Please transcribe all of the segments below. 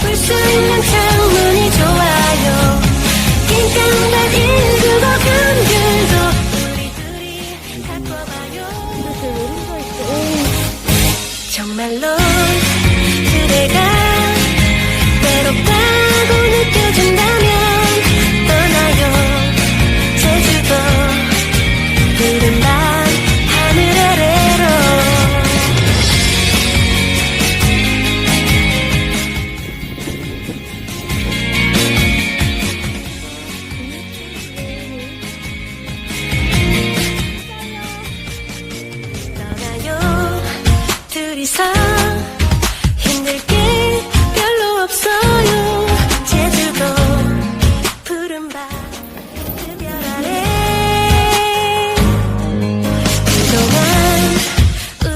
볼수 있는 창문이 좋아요. 긴깡만 일구고 감귤도 우리 둘이 다 뽑아요. 정말로 그대가 외롭다고 느껴진다. 이서 힘들 게 별로 없어요 제주도 푸른 밤그별 아래 그동안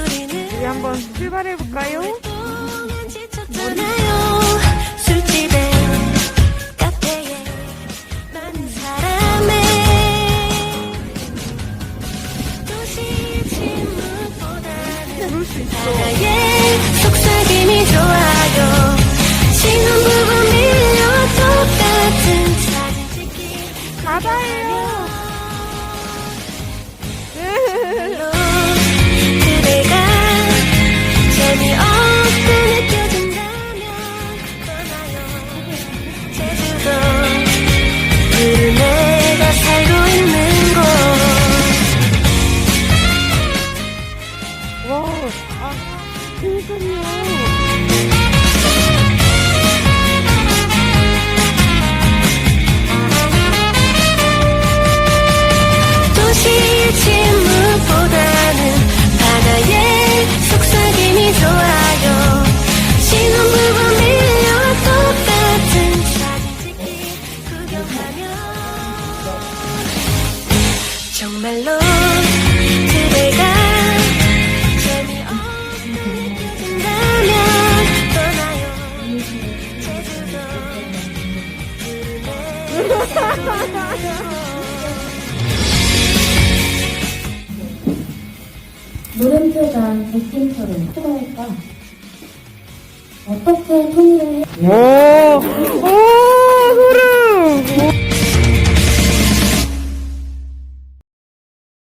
우리는 우리 한번 출발해 볼까요? 동안 지쳤잖아요 그럴 수 있어. 속삭임이 좋아요 신혼부부 밀려 똑같은 사진 찍기 바다예요. 아, 그니까요. 도시의 침묵보다는 바다의 속삭임이 좋아요 신혼부부 밀려 똑같은 사진 찍기 구경하며 정말로 물음표가 느낌표를 필요할까? 어떻게 통일을 해? 오, 오,